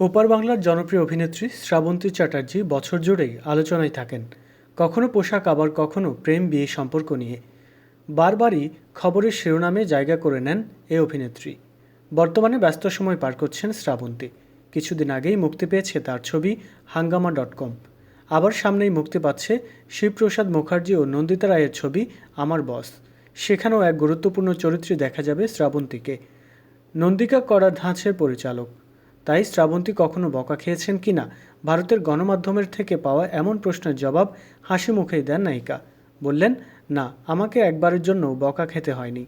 ওপার বাংলার জনপ্রিয় অভিনেত্রী শ্রাবন্তী চ্যাটার্জি বছর জুড়েই আলোচনায় থাকেন। কখনো পোশাক, আবার কখনো প্রেম বিয়ে সম্পর্ক নিয়ে। বারবারই খবরের শিরোনামে জায়গা করে নেন এ অভিনেত্রী। বর্তমানে ব্যস্ত সময় পার করছেন শ্রাবন্তী। কিছুদিন আগেই মুক্তি পেয়েছে তার ছবি হাঙ্গামা ডট কম। আবার সামনেই মুক্তি পাচ্ছে শিবপ্রসাদ মুখার্জি ও নন্দিতা রায়ের ছবি আমার বস। সেখানেও এক গুরুত্বপূর্ণ চরিত্রে দেখা যাবে শ্রাবন্তীকে। নন্দিকা করা ধাঁচের পরিচালক। তাই শ্রাবন্তী কখনো বকা খেয়েছেন কিনা ভারতের গণমাধ্যমের থেকে পাওয়া এমন প্রশ্নের জবাব হাসি মুখেই দেন নায়িকা। বললেন, না, আমাকে একবারের জন্য বকা খেতে হয়নি।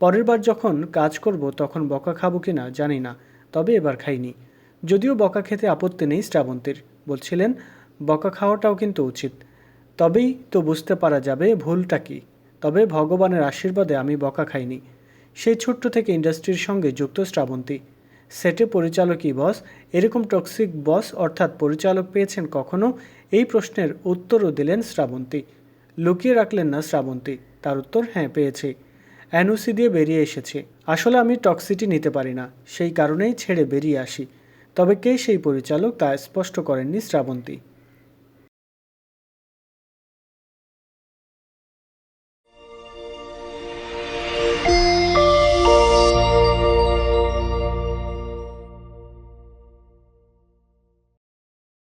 পরের বার যখন কাজ করব তখন বকা খাব কিনা জানি না, তবে এবার খাইনি। যদিও বকা খেতে আপত্তি নেই শ্রাবন্তীর। বলছিলেন, বকা খাওয়াটাও কিন্তু উচিত। তবেই তো বুঝতে পারা যাবে ভুলটা কী। তবে ভগবানের আশীর্বাদে আমি বকা খাইনি। সেই ছোট্ট থেকে ইন্ডাস্ট্রির সঙ্গে যুক্ত শ্রাবন্তী। সেটে পরিচালকই বস। এরকম টক্সিক বস অর্থাৎ পরিচালক পেয়েছেন কখনো? এই প্রশ্নের উত্তরও দিলেন শ্রাবন্তী। লুকিয়ে রাখলেন না শ্রাবন্তী। তার উত্তর হ্যাঁ পেয়েছি। অ্যানুসি দিয়ে বেরিয়ে এসেছে। আসলে আমি টক্সিটি নিতে পারি না। সেই কারণেই ছেড়ে বেরিয়ে আসি। তবে কে সেই পরিচালক তা স্পষ্ট করেননি শ্রাবন্তী।